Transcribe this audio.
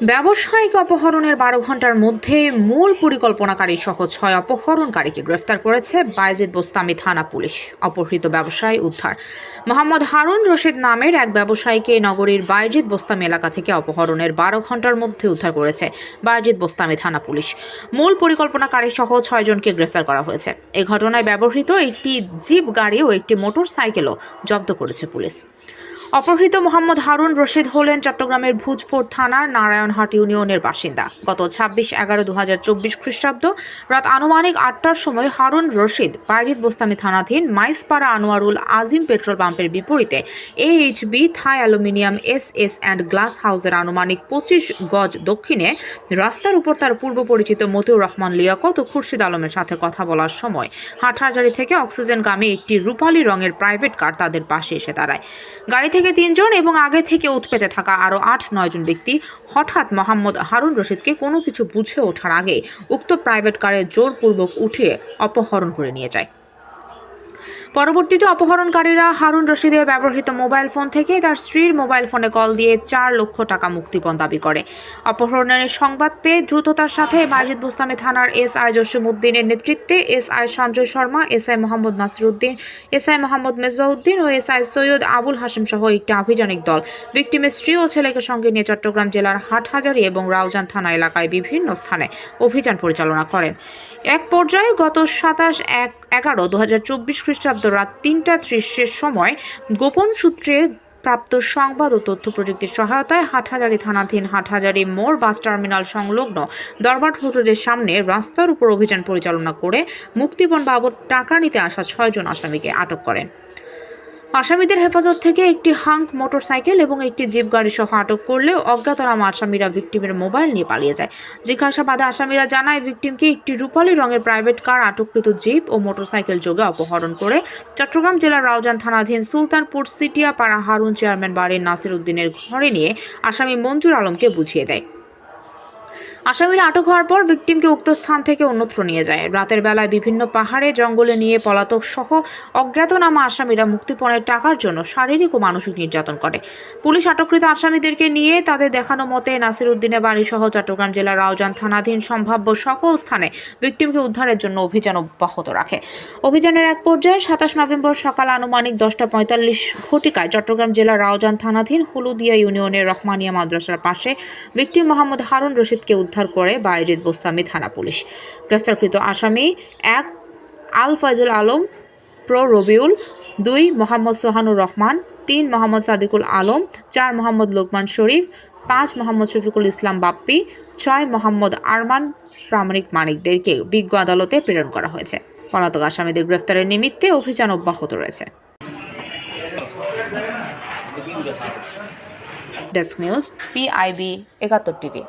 ব্যবসায়িক অপহরণের বারো ঘণ্টার মধ্যে মূল পরিকল্পনাকারী সহ ছয় অপহরণকারীকে গ্রেফতার করেছে বাইজিদ বোস্তামি থানা পুলিশ, অপহৃত ব্যবসায়ী উদ্ধার। মোহাম্মদ হারুন রশিদ নামের এক ব্যবসায়ীকে নগরীর বাইজিদ বোস্তামি এলাকা থেকে অপহরণের বারো ঘণ্টার মধ্যে উদ্ধার করেছে বাইজিদ বোস্তামি থানা পুলিশ। মূল পরিকল্পনাকারী সহ ছয়জনকে গ্রেফতার করা হয়েছে। এ ঘটনায় ব্যবহৃত একটি জিপ গাড়ি ও একটি মোটর সাইকেলও জব্দ করেছে পুলিশ। অপহৃত মোহাম্মদ হারুন রশিদ হলেন চট্টগ্রামের ভুজপুর থানার নারায়ণহাট ইউনিয়নের বাসিন্দা। গত ছাব্বিশ এগারো দু হাজার চব্বিশ খ্রিস্টাব্দ রাত আনুমানিক আটটার সময় হারুন রশিদ বাইরিদ বোস্তামি থানাধীন মাইসপাড়া আনোয়ারুল আজিম পেট্রোল পাম্পের বিপরীতে HB Thai aluminium S S and glass হাউসের আনুমানিক পঁচিশ গজ দক্ষিণে রাস্তার উপর তার পূর্ব পরিচিত মতিউর রহমান লিয়াকত ও খুরশিদ আলমের সাথে কথা বলার সময় হাটহাজারি থেকে অক্সিজেন অক্সিজেনগামী একটি রূপালী রঙের প্রাইভেট কার তাদের পাশে এসে দাঁড়ায়। গাড়ি থেকে তিনজন এবং আগে থেকে উৎপেতে থাকা আরও আট নয়জন ব্যক্তি হঠাৎ মোহাম্মদ হারুন রশিদকে কোনো কিছু বুঝে ওঠার আগে উক্ত প্রাইভেট কারে জোরপূর্বক উঠে অপহরণ করে নিয়ে যায়। পরবর্তীতে অপহরণকারীরা হারুন রশিদের ব্যবহৃত মোবাইল ফোন থেকে তার স্ত্রীর মোবাইল ফোনে কল দিয়ে চার লক্ষ টাকা মুক্তিপণ দাবি করে। অপহরণের সংবাদ পেয়ে দ্রুততার সাথে মাজিদ বুস্তামি থানার এস আই জসিমউদ্দিনের নেতৃত্বে S I Sanjay Sharma S I Mohammad Nasiruddin S I Mohammad Mezbauddin O S I Syed Abul Hashim সহ একটি আভিযানিক দল। ভিকটিমের স্ত্রী ও ছেলেকে সঙ্গে নিয়ে চট্টগ্রাম জেলার হাটহাজারী এবং রাউজান থানা এলাকায় বিভিন্ন স্থানে অভিযান পরিচালনা করেন। এক পর্যায়ে গত সাতাশ এক এগারো দু হাজার চব্বিশ খ্রিস্টাব্দ রাত তিনটা ত্রিশের সময় গোপন সূত্রে প্রাপ্ত সংবাদ ও তথ্য প্রযুক্তির সহায়তায় হাটহাজারি থানাধীন হাটহাজারি মোড় বাস টার্মিনাল সংলগ্ন দরবার হোটেলের সামনে রাস্তার উপর অভিযান পরিচালনা করে মুক্তিপণ বাবদ টাকা নিতে আসা ছয়জন আসামিকে আটক করেন। আসামিদের হেফাজত থেকে একটি হাঙ্ক মোটরসাইকেল এবং একটি জিপ গাড়ি সহ আটক করলেও অজ্ঞাতনামা আসামিরা ভিকটিমের মোবাইল নিয়ে পালিয়ে যায়। জিজ্ঞাসাবাদে আসামিরা জানায়, ভিকটিমকে একটি রূপালী রঙের প্রাইভেট কার, আটককৃত জিপ ও মোটরসাইকেল যোগে অপহরণ করে চট্টগ্রাম জেলার রাউজান থানাধীন সুলতানপুর সিটিয়াপাড়া হারুন চেয়ারম্যান বাড়ির নাসির উদ্দিনের ঘরে নিয়ে আসামি মঞ্জুর আলমকে বুঝিয়ে দেয়। আসামিরা আটক হওয়ার পর ভিকটিমকে উক্ত স্থান থেকে অন্যত্র নিয়ে যায়। রাতের বেলায় বিভিন্ন পাহাড়ে জঙ্গলে নিয়ে পলাতক সহ অজ্ঞাতনামা আসামিরা মুক্তিপণের টাকার জন্য শারীরিক ও মানসিক নির্যাতন করে। পুলিশ আটককৃত আসামিদেরকে নিয়ে তাদের দেখানো মতে নাসির উদ্দিনের বাড়ি সহ চট্টগ্রাম জেলার রাউজান থানাধীন সম্ভাব্য সকল স্থানে ভিকটিমকে উদ্ধারের জন্য অভিযান অব্যাহত রাখে। অভিযানের এক পর্যায়ে সাতাশ নভেম্বর সকাল আনুমানিক দশটা পঁয়তাল্লিশ ঘটিকায় চট্টগ্রাম জেলার রাউজান থানাধীন হলুদিয়া ইউনিয়নের রহমানিয়া মাদ্রাসার পাশে ভিকটিম মোহাম্মদ হারুন রশিদকে উদ্ধার করে বায়েজিদ বোস্তামি থানা পুলিশ। গ্রেফতারকৃত আসামি এক আল ফয়জুল আলম, প্রো রবিউল, দুই, মোহাম্মদ সোহানুর রহমান, তিন, মোহাম্মদ সাদিকুল আলম, চার, মোহাম্মদ লোকমান শরীফ, পাঁচ, মোহাম্মদ শফিকুল ইসলাম বাপ্পি, ছয়, মোহাম্মদ আরমান, প্রামাণিক মানিকদেরকে বিজ্ঞ আদালতে প্রেরণ করা হয়েছে। পলাতক আসামিদের গ্রেফতারের নিমিত্তে অভিযান অব্যাহত রয়েছে। Desk news, PIB Ekattor TV.